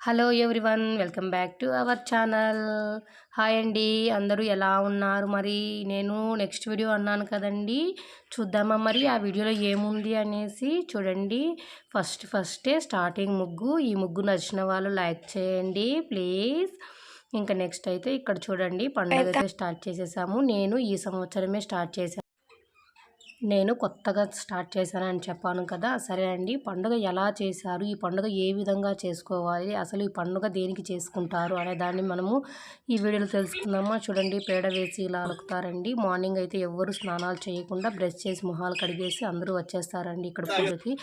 Hello everyone welcome back to our channel. Hi అండి అందరూ ఎలా ఉన్నారు? మరి నేను నెక్స్ట్ వీడియో అన్నాను కదండి. చూద్దామా మరి ఆ వీడియోలో ఏముంది అనేసి చూడండి. ఫస్ట్ ఫస్టే స్టార్టింగ్ ముగ్గు. ఈ ముగ్గు నచ్చిన వాళ్ళు లైక్ చేయండి ప్లీజ్. ఇంకా నెక్స్ట్ అయితే ఇక్కడ చూడండి పండుగ అయితే స్టార్ట్ చేసేసాము. నేను ఈ సంవత్సరమే స్టార్ట్ చేశాను నేను కొత్తగా స్టార్ట్ చేశానని చెప్పాను కదా సరే అండి పండుగ ఎలా చేశారు? ఈ పండుగ ఏ విధంగా చేసుకోవాలి? అసలు ఈ పండుగ దేనికి చేసుకుంటారు? అనే దాన్ని మనము ఈ వీడియోలో తెలుసుకుందామా? చూడండి పేడ వేసి ఇలా అలుకుతారండి. మార్నింగ్ అయితే ఎవ్వరు స్నానాలు చేయకుండా బ్రష్ చేసి మొహాలు కడిగేసి అందరూ వచ్చేస్తారండి ఇక్కడ పూజకి.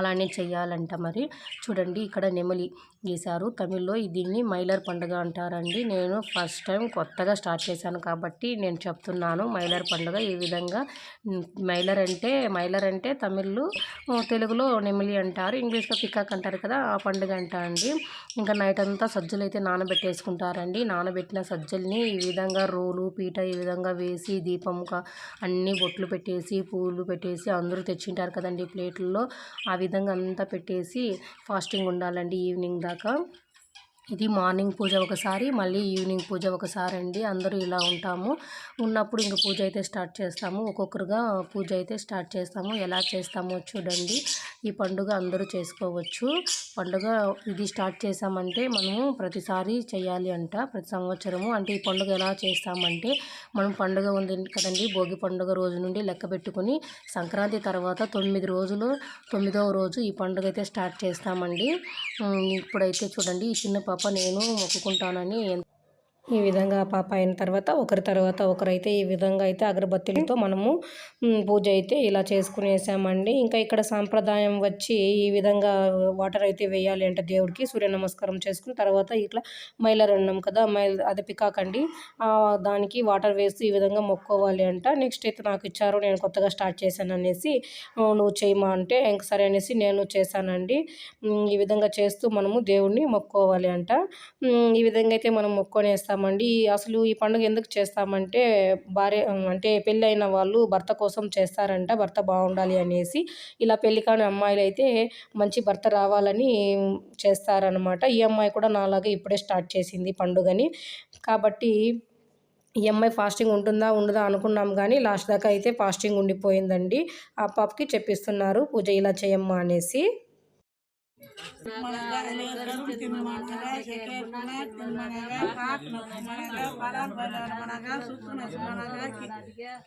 అలానే చేయాలంట మరి. చూడండి ఇక్కడ నెమలి గీశారు. తమిళ్ళో దీన్ని మైలర్ పండుగ అంటారండి. నేను ఫస్ట్ టైం కొత్తగా స్టార్ట్ చేశాను కాబట్టి నేను చెప్తున్నాను మైలర్ పండుగ ఈ విధంగా మైలర్ మైలర్ అంటే మైలర్ అంటే తమిళ్ళో తెలుగులో నెమిలి అంటారు ఇంగ్లీష్లో పికాక్ అంటారు కదా ఆ పండుగ అంట అండి. ఇంకా నైట్ అంతా సజ్జలు అయితే నానబెట్టేసుకుంటారండి. నానబెట్టిన సజ్జల్ని ఈ విధంగా రోలు పీట ఈ విధంగా వేసి దీపంగా అన్ని బొట్లు పెట్టేసి పూలు పెట్టేసి అందరూ తెచ్చింటారు కదండి ప్లేట్లలో. ఆ విధంగా అంతా పెట్టేసి ఫాస్టింగ్ ఉండాలండి ఈవినింగ్ దాకా. ఇది మార్నింగ్ పూజ ఒకసారి మళ్ళీ ఈవినింగ్ పూజ ఒకసారి అండి అందరూ ఇలా ఉంటాము. ఉన్నప్పుడు ఇంక పూజ అయితే స్టార్ట్ చేస్తాము. ఒక్కొక్కరుగా పూజ అయితే స్టార్ట్ చేస్తాము. ఎలా చేస్తామో చూడండి. ఈ పండుగ అందరూ చేసుకోవచ్చు. పండుగ ఇది స్టార్ట్ చేసామంటే మనము ప్రతిసారి చేయాలి అంట ప్రతి సంవత్సరము. అంటే ఈ పండుగ ఎలా చేస్తామంటే మనం పండుగ ఉంది కదండి భోగి పండుగ రోజు నుండి లెక్క పెట్టుకుని సంక్రాంతి తర్వాత తొమ్మిది రోజులు తొమ్మిదవ రోజు ఈ పండుగ అయితే స్టార్ట్ చేస్తామండి. ఇప్పుడైతే చూడండి ఈ చిన్న పాప నేను మొక్కుకుంటానని ఈ విధంగా పాప అయిన తర్వాత ఒకరి తర్వాత ఒకరైతే ఈ విధంగా అయితే అగరబత్తులతో మనము పూజ అయితే ఇలా చేసుకునేసామండి. ఇంకా ఇక్కడ సాంప్రదాయం వచ్చి ఈ విధంగా వాటర్ అయితే వేయాలి అంటే దేవుడికి. సూర్య నమస్కారం చేసుకుని తర్వాత ఇట్లా మైలర్ అన్నాం కదా మైల్ అది పికాక్ అండి. దానికి వాటర్ వేస్తూ ఈ విధంగా మొక్కోవాలి అంట. నెక్స్ట్ అయితే నాకు ఇచ్చారు నేను కొత్తగా స్టార్ట్ చేశాను అనేసి నువ్వు చేయమా? అంటే ఇంక సరే అనేసి నేను చేశానండి. ఈ విధంగా చేస్తూ మనము దేవుడిని మొక్కోవాలి అంట. ఈ విధంగా అయితే మనం మొక్కొనేస్తాం. చేస్తామండి. అసలు ఈ పండుగ ఎందుకు చేస్తామంటే భార్య అంటే పెళ్ళైన వాళ్ళు భర్త కోసం చేస్తారంట భర్త బాగుండాలి అనేసి. ఇలా పెళ్ళి కాని అమ్మాయిలు అయితే మంచి భర్త రావాలని చేస్తారనమాట ఈ అమ్మాయి కూడా నాలాగే ఇప్పుడే స్టార్ట్ చేసింది పండుగని. కాబట్టి ఈ అమ్మాయి ఫాస్టింగ్ ఉంటుందా ఉండదా అనుకున్నాం కానీ లాస్ట్ దాకా అయితే ఫాస్టింగ్ ఉండిపోయిందండి. ఆ పాపకి చెప్పిస్తున్నారు పూజ ఇలా చేయమ్మా అనేసి.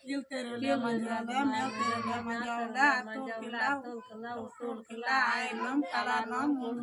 கீழ்த்தெருவில் மஞ்சாங்க மேல் தெருவில் மஞ்சாங்க அத்தூர் கில்லா உத்தூர் கில்லா ஆயிரம் கலானம் மூணு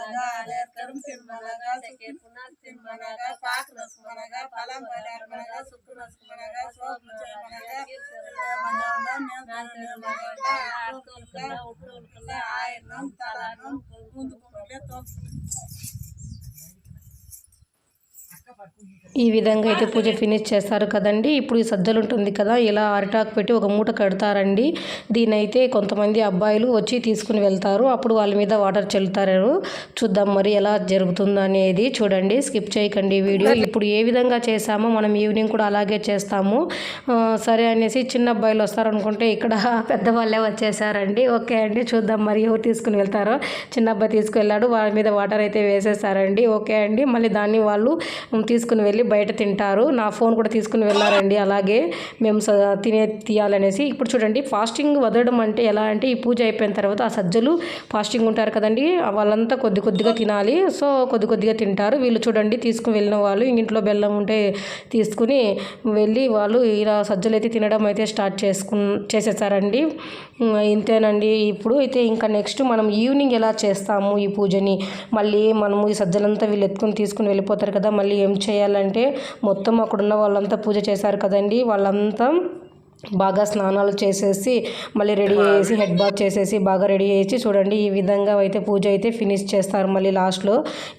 மிளகா அலர் கரும்பின் மிளகா செக்கே புண்ணாத்தின் மிளகா பாக்கு நசு மிளகா பழம் பலார் மிளகா சுக்கு நசு மிளகா ఈ విధంగా అయితే పూజ ఫినిష్ చేస్తారు కదండి. ఇప్పుడు ఈ సజ్జలు ఉంటుంది కదా ఇలా అరిటాకు పెట్టి ఒక మూట కడతారండి. దీని అయితే కొంతమంది అబ్బాయిలు వచ్చి తీసుకుని వెళ్తారు. అప్పుడు వాళ్ళ మీద వాటర్ చల్లుతారు. చూద్దాం మరి ఎలా జరుగుతుందో అనేది చూడండి. స్కిప్ చేయకండి వీడియో. ఇప్పుడు ఏ విధంగా చేసామో మనం ఈవినింగ్ కూడా అలాగే చేస్తాము. సరే అనేసి చిన్న అబ్బాయిలు వస్తారనుకుంటే ఇక్కడ పెద్దవాళ్ళే వచ్చేసారండి. ఓకే అండి చూద్దాం మరి ఎవరు తీసుకుని వెళ్తారో. చిన్న అబ్బాయి తీసుకువెళ్ళాడు వాళ్ళ మీద వాటర్ అయితే వేసేసారండి. ఓకే అండి మళ్ళీ దాన్ని వాళ్ళు తీసుకుని వెళ్ళి బయట తింటారు. నా ఫోన్ కూడా తీసుకుని వెళ్ళారండి. అలాగే మేము తినే తీయాలనేసి ఇప్పుడు చూడండి ఫాస్టింగ్ వదలడం అంటే ఎలా అంటే ఈ పూజ అయిపోయిన తర్వాత ఆ సజ్జలు ఫాస్టింగ్ ఉంటారు కదండి. వాళ్ళంతా కొద్ది కొద్దిగా తినాలి. సో కొద్ది కొద్దిగా తింటారు. వీళ్ళు చూడండి తీసుకుని వెళ్ళిన వాళ్ళు ఇంట్లో బెల్లం ఉంటే తీసుకుని వెళ్ళి వాళ్ళు ఇలా సజ్జలు అయితే తినడం అయితే స్టార్ట్ చేసుకు చేసేసారండి. ఇంతేనండి. ఇప్పుడు అయితే ఇంకా నెక్స్ట్ మనం ఈవినింగ్ ఎలా చేస్తాము ఈ పూజని? మళ్ళీ మనము ఈ సజ్జలంతా వీళ్ళు ఎత్తుకుని తీసుకుని వెళ్ళిపోతారు కదా మళ్ళీ ఏం చేయాలంటే మొత్తం అక్కడున్న వాళ్ళంతా పూజ చేశారు కదండి వాళ్ళంతా బాగా స్నానాలు చేసేసి మళ్ళీ రెడీ చేసి హెడ్ బాత్ చేసేసి బాగా రెడీ చేసి చూడండి ఈ విధంగా అయితే పూజ అయితే ఫినిష్ చేస్తారు మళ్ళీ లాస్ట్లో.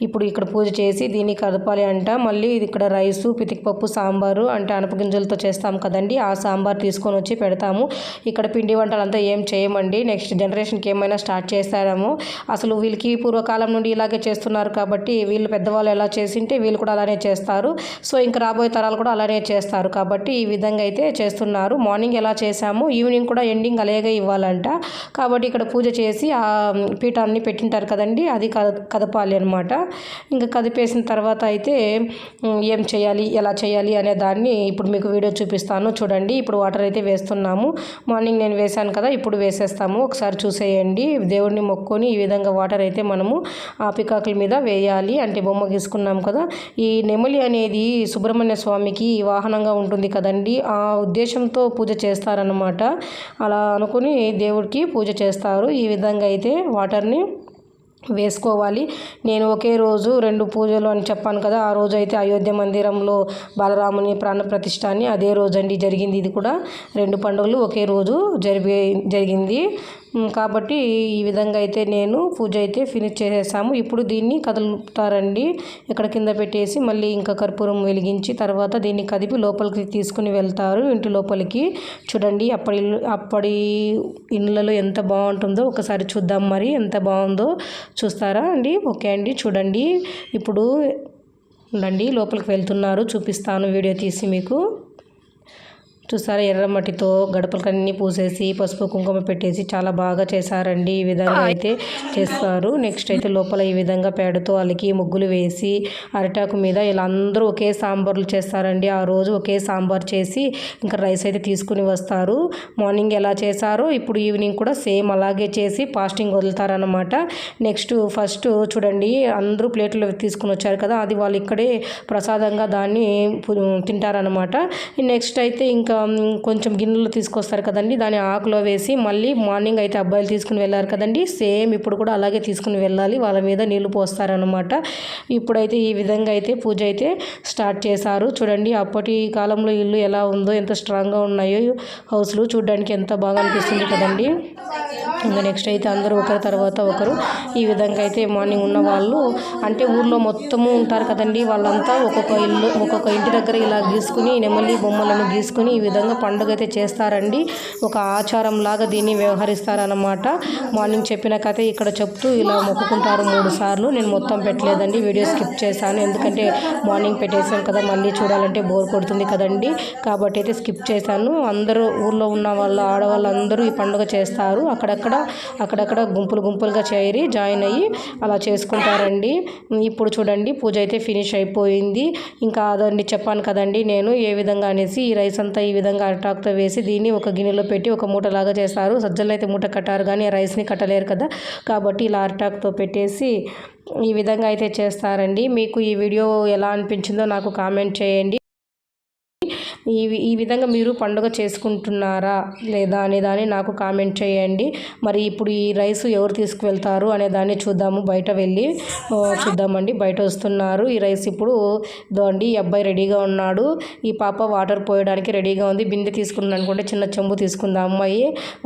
ఇప్పుడు ఇక్కడ పూజ చేసి దీన్ని కదపాలి అంట. మళ్ళీ ఇది ఇక్కడ రైసు పితికిపప్పు సాంబారు అంటే అనపగింజలతో చేస్తాం కదండి. ఆ సాంబార్ తీసుకొని వచ్చి పెడతాము. ఇక్కడ పిండి వంటలు అంతా ఏం చేయమండి. నెక్స్ట్ జనరేషన్కి ఏమైనా స్టార్ట్ చేస్తారేమో. అసలు వీళ్ళకి పూర్వకాలం నుండి ఇలాగే చేస్తున్నారు కాబట్టి వీళ్ళు పెద్దవాళ్ళు ఎలా చేసింటే వీళ్ళు కూడా అలానే చేస్తారు. సో ఇంకా రాబోయే తరాలు కూడా అలానే చేస్తారు కాబట్టి ఈ విధంగా అయితే చేస్తున్నారు. మార్నింగ్ ఎలా చేసామో ఈవినింగ్ కూడా ఎండింగ్ అలాగే ఇవ్వాలంట. కాబట్టి ఇక్కడ పూజ చేసి ఆ పీఠాన్ని పెట్టింటారు కదండి అది కద కదపాలి అనమాట ఇంకా కదిపేసిన తర్వాత అయితే ఏం చేయాలి ఎలా చేయాలి అనే దాన్ని ఇప్పుడు మీకు వీడియో చూపిస్తాను. చూడండి ఇప్పుడు వాటర్ అయితే వేస్తున్నాము. మార్నింగ్ నేను వేశాను కదా ఇప్పుడు వేసేస్తాము. ఒకసారి చూసేయండి. దేవుడిని మొక్కొని ఈ విధంగా వాటర్ అయితే మనము ఆ పికాకుల మీద వేయాలి. అంటే బొమ్మ గీసుకున్నాం కదా ఈ నెమలి అనేది సుబ్రహ్మణ్య స్వామికి వాహనంగా ఉంటుంది కదండి. ఆ ఉద్దేశంతో పూజ చేస్తారన్నమాట. అలా అనుకుని దేవుడికి పూజ చేస్తారు. ఈ విధంగా అయితే వాటర్ని వేసుకోవాలి. నేను ఒకే రోజు రెండు పూజలు అని చెప్పాను కదా ఆ రోజు అయితే అయోధ్య మందిరంలో బాలరాముని ప్రాణప్రతిష్ఠ అని అదే రోజు అండి జరిగింది. ఇది కూడా రెండు పండుగలు ఒకే రోజు జరిగి జరిగింది. కాబట్టి ఈ విధంగా అయితే నేను పూజ అయితే ఫినిష్ చేసేసాము. ఇప్పుడు దీన్ని కదులుతారండి. ఇక్కడ కింద పెట్టేసి మళ్ళీ ఇంకా కర్పూరం వెలిగించి తర్వాత దీన్ని కదిపి లోపలికి తీసుకుని వెళ్తారు ఇంటి లోపలికి. చూడండి అప్పటి అప్పటి ఇళ్ళలో ఎంత బాగుంటుందో ఒకసారి చూద్దాం మరి ఎంత బాగుందో చూస్తారా అండి? ఓకే అండి చూడండి. ఇప్పుడు ఉండండి లోపలికి వెళ్తున్నారు. చూపిస్తాను వీడియో తీసి మీకు. చూసారా ఎర్రమట్టితో గడపలకన్నీ పూసేసి పసుపు కుంకుమ పెట్టేసి చాలా బాగా చేశారండి. ఈ విధంగా అయితే చేస్తారు. నెక్స్ట్ అయితే లోపల ఈ విధంగా పేడతో అలికి ముగ్గులు వేసి అరిటాకు మీద ఇలా అందరూ ఒకే సాంబార్లు చేస్తారండి. ఆ రోజు ఒకే సాంబార్ చేసి ఇంకా రైస్ అయితే తీసుకుని వస్తారు. మార్నింగ్ ఎలా చేశారో ఇప్పుడు ఈవినింగ్ కూడా సేమ్ అలాగే చేసి ఫాస్టింగ్ వదులుతారనమాట నెక్స్ట్ ఫస్ట్ చూడండి అందరూ ప్లేట్లు తీసుకుని వచ్చారు కదా అది వాళ్ళు ఇక్కడే ప్రసాదంగా దాన్ని తింటారనమాట నెక్స్ట్ అయితే ఇంకా కొంచెం గిన్నెలు తీసుకొస్తారు కదండి దాని ఆకులో వేసి మళ్ళీ మార్నింగ్ అయితే అబ్బాయిలు తీసుకుని వెళ్ళారు కదండి. సేమ్ ఇప్పుడు కూడా అలాగే తీసుకుని వెళ్ళాలి వాళ్ళ మీద నీళ్ళు పోస్తారనమాట ఇప్పుడైతే ఈ విధంగా అయితే పూజ అయితే స్టార్ట్ చేశారు. చూడండి అప్పటి కాలంలో ఇల్లు ఎలా ఉందో ఎంత స్ట్రాంగ్గా ఉన్నాయో హౌస్లు చూడడానికి ఎంత బాగా అనిపిస్తుంది కదండి. ఇంకా నెక్స్ట్ అయితే అందరూ ఒకరి తర్వాత ఒకరు ఈ విధంగా అయితే మార్నింగ్ ఉన్న వాళ్ళు అంటే ఊర్లో మొత్తము ఉంటారు కదండి వాళ్ళంతా ఒక్కొక్క ఇల్లు ఒక్కొక్క ఇంటి దగ్గర ఇలా గీసుకుని నెమలి బొమ్మలను గీసుకుని ఈ విధంగా పండుగ అయితే చేస్తారండి. ఒక ఆచారం లాగా దీన్ని వ్యవహరిస్తారన్నమాట. మార్నింగ్ చెప్పిన కథ ఇక్కడ చెప్తూ ఇలా మొక్కుకుంటారు మూడు సార్లు. నేను మొత్తం పెట్టలేదండి వీడియో స్కిప్ చేశాను. ఎందుకంటే మార్నింగ్ పెట్టేశాను కదా మళ్ళీ చూడాలంటే బోర్ కొడుతుంది కదండి. కాబట్టి అయితే స్కిప్ చేశాను. అందరూ ఊర్లో ఉన్న వాళ్ళ ఆడవాళ్ళందరూ ఈ పండుగ చేస్తారు. అక్కడక్కడ అక్కడక్కడ గుంపులు గుంపులుగా చేరి జాయిన్ అయ్యి అలా చేసుకుంటారండి. ఇప్పుడు చూడండి పూజ అయితే ఫినిష్ అయిపోయింది. ఇంకా అదండి చెప్పాను కదండి నేను ఏ విధంగా అనేసి ఈ రైస్ అంతా ఈ విధంగా అటాక్తో వేసి దీన్ని ఒక గిన్నెలో పెట్టి ఒక మూటలాగా చేస్తారు. సజ్జలు అయితే మూట కట్టారు కానీ ఆ రైస్ని కట్టలేరు కదా. కాబట్టి ఇలా అటాక్తో పెట్టేసి ఈ విధంగా అయితే చేస్తారండి. మీకు ఈ వీడియో ఎలా అనిపించిందో నాకు కామెంట్ చేయండి. ఈ ఈ విధంగా మీరు పండుగ చేసుకుంటున్నారా లేదా అనే దాన్ని నాకు కామెంట్ చేయండి. మరి ఇప్పుడు ఈ రైస్ ఎవరు తీసుకువెళ్తారు అనే దాన్ని చూద్దాము. బయట వెళ్ళి చూద్దామండి. బయట వస్తున్నారు. ఈ రైస్ ఇప్పుడు ఇదో అండి ఈ అబ్బాయి రెడీగా ఉన్నాడు. ఈ పాప వాటర్ పోయడానికి రెడీగా ఉంది. బిందె తీసుకున్నాను అనుకుంటే చిన్న చెంబు తీసుకుంది. అమ్మాయి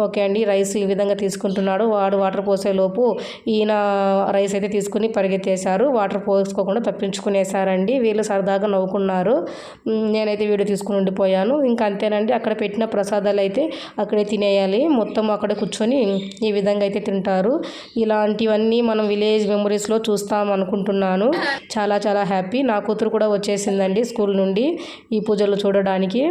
ఓకే అండి. రైస్ ఈ విధంగా తీసుకుంటున్నాడు. వాడు వాటర్ పోసేలోపు ఈయన రైస్ అయితే తీసుకుని పరిగెత్తేశారు. వాటర్ పోసుకోకుండా తప్పించుకునేసారండి వీళ్ళు సరదాగా నవ్వుకున్నారు. నేనైతే వీడియో తీసుకుని వెళ్ళిపోయాను. ఇంకా అంతేనండి అక్కడ పెట్టిన ప్రసాదాలు అయితే అక్కడే తినేయాలి. మొత్తం అక్కడే కూర్చొని ఈ విధంగా అయితే తింటారు. ఇలాంటివన్నీ మనం విలేజ్ మెమరీస్లో చూస్తాం అనుకుంటున్నాను. చాలా చాలా హ్యాపీ. నా కూతురు కూడా వచ్చేసిందండి స్కూల్ నుండి ఈ పూజలు చూడడానికి.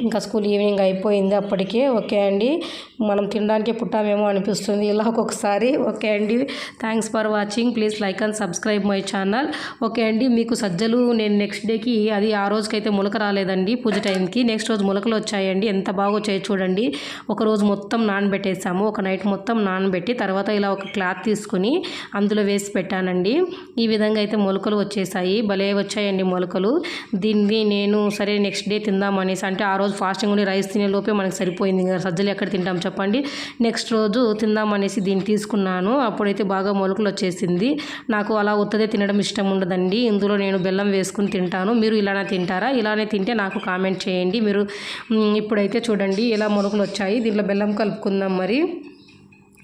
ఇంకా స్కూల్ ఈవినింగ్ అయిపోయింది అప్పటికే. ఓకే అండి. మనం తినడానికి పుట్టామేమో అనిపిస్తుంది. ఇలా ఒక్కొక్కసారి. ఓకే అండి. Thanks for watching please like and subscribe my channel okay అండి. మీకు సజ్జలు నేను నెక్స్ట్ డేకి అది ఆ రోజుకైతే మొలక రాలేదండి. పూజ టైంకి. నెక్స్ట్ రోజు మొలకలు వచ్చాయండి. ఎంత బాగా వచ్చాయి చూడండి. ఒక రోజు మొత్తం నానబెట్టేసాము. ఒక నైట్ మొత్తం నానబెట్టి తర్వాత ఇలా ఒక క్లాత్ తీసుకుని అందులో వేసి పెట్టానండి. ఈ విధంగా అయితే మొలకలు వచ్చేసాయి. భలే వచ్చాయండి మొలకలు. దీన్ని నేను సరే నెక్స్ట్ డే తిందాం అనేసి అంటే ఆ రోజు ఫాస్టింగ్ ఉండి రైస్ తినే లోపే మనకి సరిపోయింది. ఇంకా సజ్జలు ఎక్కడ తింటాం చెప్పండి. నెక్స్ట్ రోజు తిందామనేసి దీన్ని తీసుకున్నాను. అప్పుడైతే బాగా మొలకలు వచ్చేసింది. నాకు అలా ఉత్తదే తినడం ఇష్టం ఉండదండి. ఇందులో నేను బెల్లం వేసుకుని తింటాను. మీరు ఇలానే తింటారా? ఇలానే తింటే నాకు కామెంట్ చేయండి. మీరు ఇప్పుడైతే చూడండి ఇలా మొలకలు వచ్చాయి. దీంట్లో బెల్లం కలుపుకుందాం మరి.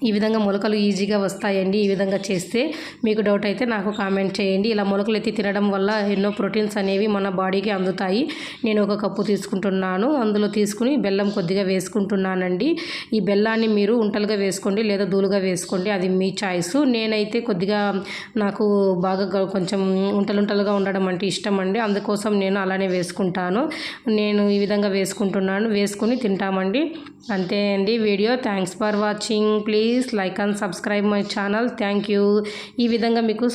ఈ విధంగా మొలకలు ఈజీగా వస్తాయండి. ఈ విధంగా చేస్తే మీకు డౌట్ అయితే నాకు కామెంట్ చేయండి. ఇలా మొలకలు ఎత్తి తినడం వల్ల ఎన్నో ప్రోటీన్స్ అనేవి మన బాడీకి అందుతాయి. నేను ఒక కప్పు తీసుకుంటున్నాను. అందులో తీసుకుని బెల్లం కొద్దిగా వేసుకుంటున్నానండి. ఈ బెల్లాన్ని మీరు ఉంటలుగా వేసుకోండి లేదా దూలుగా వేసుకోండి. అది మీ చాయిస్. నేనైతే కొద్దిగా నాకు బాగా కొంచెం ఉంటలుంటలుగా ఉండడం అంటే ఇష్టం అండి. అందుకోసం నేను అలానే వేసుకుంటాను. నేను ఈ విధంగా వేసుకుంటున్నాను. వేసుకుని తింటామండి. అంతే అండి video. Thanks for watching. Please please like and subscribe my channel. Thank you. ఈ విధంగా మీకు